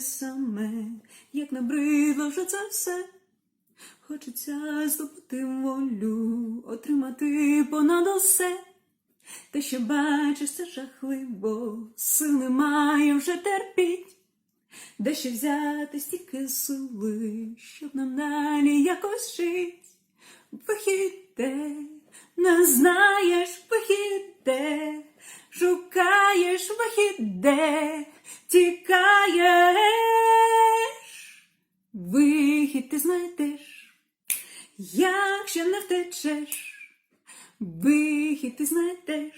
саме, як набридло вже це все. Хочеться здобути волю, отримати понад усе. Те, що бачиш, це жахливо, сил немає вже терпіть. Де ще взяти стільки сили, щоб нам далі якось жить? Вихід де, не знаєш вихід де, шукаєш вихід тікаєш, вихід ти знайдеш, якщо не втечеш, вихід ти знайдеш,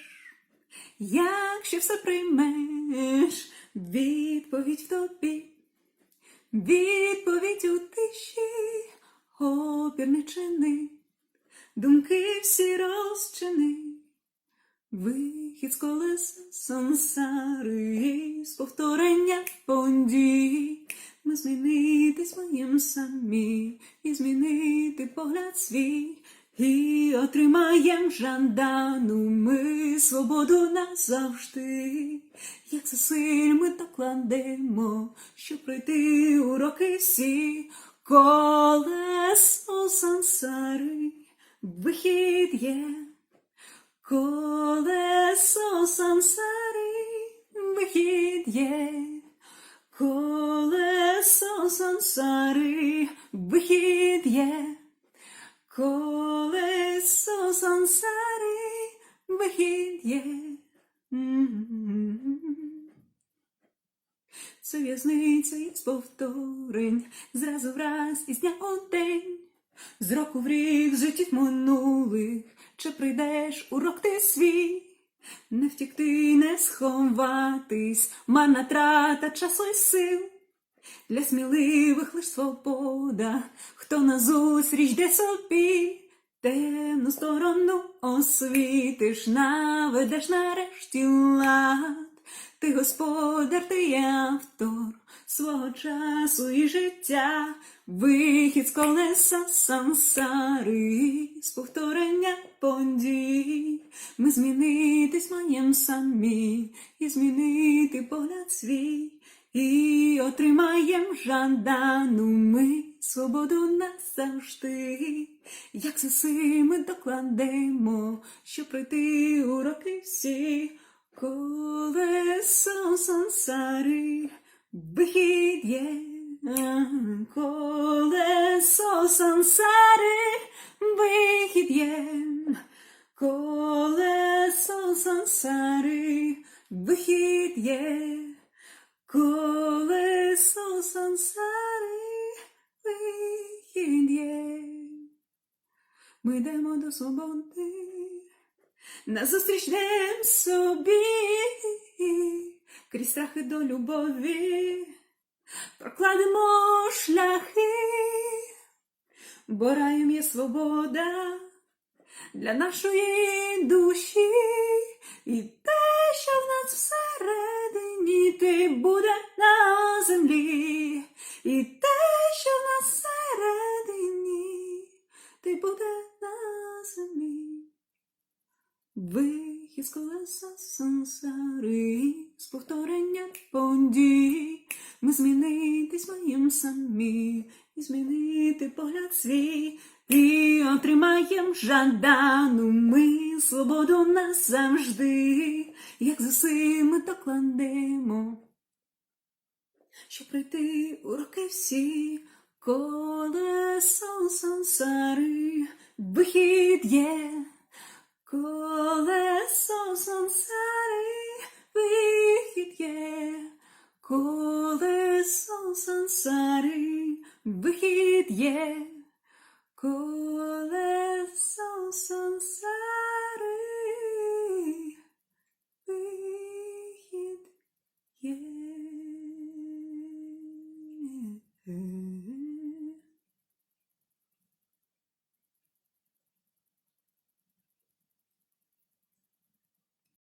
якщо все приймеш, відповідь в тобі. Відповідь у тиші, опір не чини, думки всі розчини, вихід з колеса сансари, з повторення подій, ми змінитись маєм самі, і змінити погляд свій, і отримаєм жандану ми свободу назавжди. Як зусиль ми докладемо, щоб пройти уроки всі, колесо сансари, вихід є, колесо сансари, вихід є, колесо сансари, вихід є, колесо сансари, вихід є. Це в'язниця із повторень, зразу враз із дня у день, з року в рік з життів минулих, чи прийдеш урок ти свій, не втікти, не сховатись, марна трата часу й сил. Для сміливих лиш свобода, хто назустріч де собі, темну сторону освітиш, наведеш нарешті лад. Ти господар, ти автор свого часу і життя, вихід з колеса сансари, з повторення подій. Ми змінитись маєм самі, і змінити погляд свій, і отримаєм жадану ми свободу назавжди. Як зуси ми докладемо, щоб пройти уроки всі. Колесо сансари, вихід є, колесо сансари, вихід є, колесо сансари, вихід є, колесо сансари, вихід є. Ми йдемо до свободи назустріч днем собі, крізь страхи до любові, прокладемо шляхи, бо раєм є свобода для нашої душі, і те, що в нас всередині, ти буде на землі, і Вихід з колеса сансари, з повторення подій, ми змінитись маєм самі, і змінити погляд свій, і отримаєм жадану ми свободу назавжди, як зуси ми докладемо, щоб пройти уроки всі, колесо сансари, вихід є. є колесо сонця.